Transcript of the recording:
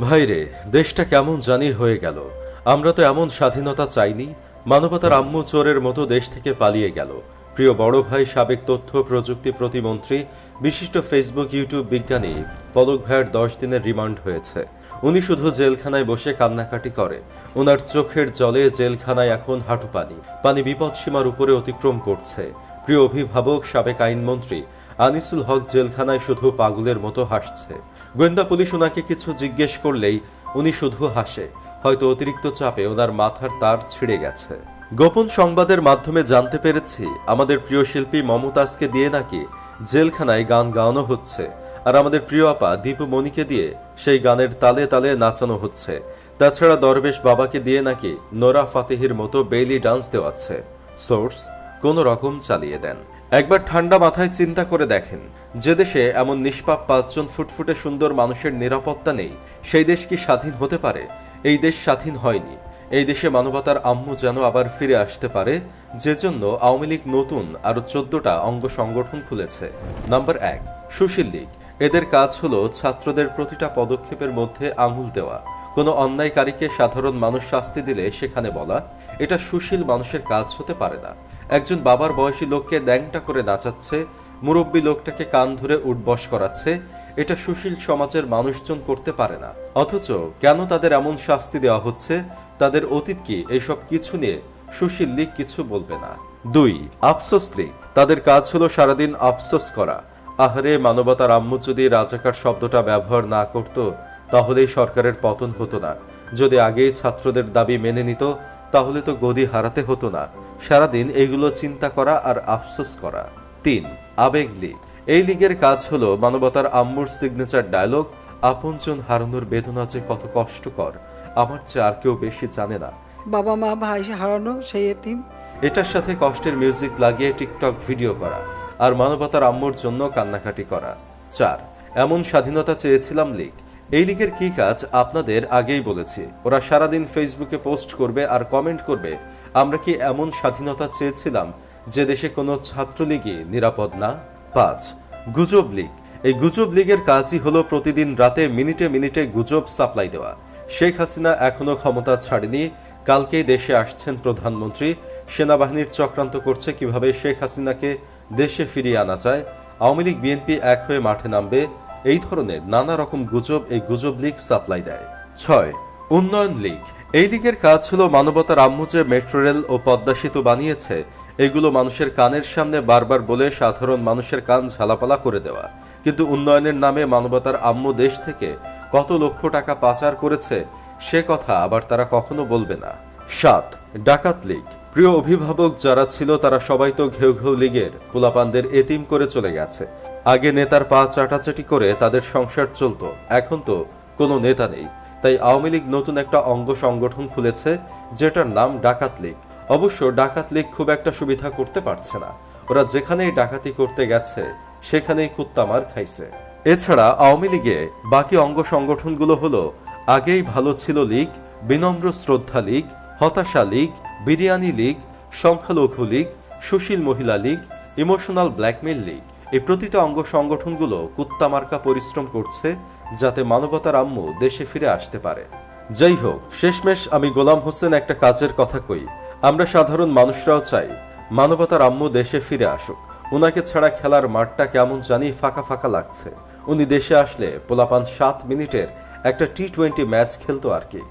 ভাইরে, দেশটা কেমন জানি হয়ে গেল। আমরা তো এমন স্বাধীনতা চাইনি, মানবতার আম্মু চোরের মতো দেশ থেকে পালিয়ে গেল। প্রিয় বড় ভাই, সাবেক তথ্য প্রযুক্তি প্রতিমন্ত্রী, বিশিষ্ট ফেসবুক, ইউটিউব বিজ্ঞানী, পলক ভাইয়ের দশ দিনের রিমান্ড হয়েছে। উনি শুধু জেলখানায় বসে কান্নাকাটি করে। ওনার চোখের জলে জেলখানায় এখন হাঁটু পানি। পানি বিপদসীমার উপরে অতিক্রম করছে। প্রিয় অভিভাবক, সাবেক আইনমন্ত্রী, আনিসুল হক জেলখানায় শুধু পাগলের মতো হাসছে। গোয়েন্দা পুলিশ ওনাকে কিছু জিজ্ঞেস করলেই উনি শুধু হাসে। হয়তো অতিরিক্ত চাপে ওনার মাথার তার ছিঁড়ে গেছে। গোপন সংবাদের মাধ্যমে জানতে পেরেছি, আমাদের প্রিয় শিল্পী মমতাজকে দিয়ে নাকি জেলখানায় গান গাওয়ানো হচ্ছে, আর আমাদের প্রিয় আপা দীপু মণিকে দিয়ে সেই গানের তালে তালে নাচানো হচ্ছে। তাছাড়া দরবেশ বাবাকে দিয়ে নাকি নোরা ফাতেহির মতো বেইলি ডান্স দেওয়াচ্ছে। সোর্স কোনো রকম চালিয়ে দেন। একবার ঠান্ডা মাথায় চিন্তা করে দেখেন, যে দেশে এমন নিষ্পাপ পাঁচজন ফুটফুটে সুন্দর মানুষের নিরাপত্তা নেই, সেই দেশ কি স্বাধীন হতে পারে? এই দেশ স্বাধীন হয়নি। এই দেশে মানবতার আম্মু যেন আবার ফিরে আসতে পারে, যে জন্য আওয়ামী লীগ নতুন আরও চোদ্দটা অঙ্গ সংগঠন খুলেছে। নাম্বার এক, সুশীল লীগ। এদের কাজ হলো ছাত্রদের প্রতিটা পদক্ষেপের মধ্যে আঙুল দেওয়া। কোনো অন্যায়কারীকে সাধারণ মানুষ শাস্তি দিলে সেখানে বলা, এটা সুশীল মানুষের কাজ হতে পারে না। একজন বাবার বয়সী লোককে ন্যাংটা করে নাচাচ্ছে, মুরব্বী লোকটাকে কান ধরে উঠবস করাচ্ছে, এটা সুশীল সমাজের মানুষজন করতে পারে না। অথচ কেন তাদের এমন শাস্তি দেওয়া হচ্ছে? তাদের অতীত কি এইসব কিছু নিয়ে সুশীল লীগ কিছু বলবে না। দুই, আফসোস লীগ। তাদের কাজ হলো সারাদিন আফসোস করা। আহারে, মানবতার আম্মু যদি রাজাকার শব্দটা ব্যবহার না করত, তাহলেই সরকারের পতন হতো না। যদি আগেই ছাত্রদের দাবি মেনে নিত তাহলে তো গদি হারাতে হতো না। সারাদিন এগুলো চিন্তা করা আর আফসোস করা। তিন আবেগ লীগ। এই লীগের কাজ হলো মানবতার আম্মুর সিগনেচার ডায়লগ আপনজন হারানোর বেদনা যে কত কষ্টকর। আমার চেয়ে আর কেউ বেশি জানে না। বাবা মা ভাই হারানো সেই এতিম। এটার সাথে কষ্টের মিউজিক লাগিয়ে টিকটক ভিডিও করা আর মানবতার আম্মুর জন্য কান্নাকাটি করা। চার এমন স্বাধীনতা চেয়েছিলাম লীগ। এই লীগের কি কাজ আপনাদের আগেই বলেছি। ওরা সারাদিন ফেসবুকে পোস্ট করবে আর কমেন্ট করবে, আমরা কি এমন স্বাধীনতা চেয়েছিলাম যে দেশে কোনো ছাত্রলীগই নিরাপদ না? পাঁচ, গুজব লীগ। এই গুজব লীগের কাজই হলো প্রতিদিন রাতে মিনিটে মিনিটে গুজব সাপ্লাই দেওয়া। শেখ হাসিনা এখনও ক্ষমতা ছাড়েনি, কালকেই দেশে আসছেন প্রধানমন্ত্রী। সেনাবাহিনীর চক্রান্ত করছে কীভাবে শেখ হাসিনাকে দেশে ফিরিয়ে আনা যায়। আওয়ামী লীগ, বিএনপি এক হয়ে মাঠে নামবে এই ধরনের নানা রকম গুজব এই গুজব লীগ সাপ্লাই দেয়। ছয়, উন্নয়ন লীগ। এই লীগের কাজ হলো মানবতার আম্মু যে মেট্রো রেল ও পদ্মা সেতু বানিয়েছে। এগুলো মানুষের কানের সামনে বারবার বলে সাধারণ মানুষের কান ঝালাপালা করে দেওয়া। কিন্তু উন্নয়নের নামে মানবতার আম্মু দেশ থেকে কত লক্ষ টাকা পাচার করেছে, সে কথা আবার তারা কখনো বলবে না। সাত ডাকাত লীগ। প্রিয় অভিভাবক যারা ছিল, তারা সবাই তো ঘেউ ঘেউ লীগের পোলাপানদের এতিম করে চলে গেছে। আগে নেতার পা চাটাচাটি করে তাদের সংসার চলতো, এখন তো কোনো নেতা নেই। তাই আওয়ামী লীগ নতুন একটা অঙ্গ সংগঠন খুলেছে, যেটার নাম ডাকাত লীগ। অবশ্য ডাকাত লীগ খুব একটা সুবিধা করতে পারছে না। ওরা যেখানেই ডাকাতি করতে গেছে, সেখানেই কুত্তামার খাইছে। এছাড়া আওয়ামী লীগে বাকি অঙ্গ সংগঠনগুলো হলো, আগেই ভালো ছিল লীগ, বিনম্র শ্রদ্ধা লীগ হতাশা লীগ, বিরিয়ানি লীগ, সংখ্যালঘু লীগ, সুশীল মহিলা লীগ, ইমোশনাল ব্ল্যাকমেল লীগ এই প্রতিটা অঙ্গ সংগঠনগুলো কুত্তামার্কা পরিশ্রম করছে যাতে মানবতার আম্মু দেশে ফিরে আসতে পারে। যাই হোক, শেষমেশ আমি গোলাম হোসেন একটা কাজের কথা কই। আমরা সাধারণ মানুষরাও চাই মানবতার আম্মু দেশে ফিরে আসুক। উনাকে ছাড়া খেলার মাঠটা কেমন জানি ফাঁকা ফাঁকা লাগছে। উনি দেশে আসলে পোলাপান সাত মিনিটের একটা টি টোয়েন্টি ম্যাচ খেলতো আর কি।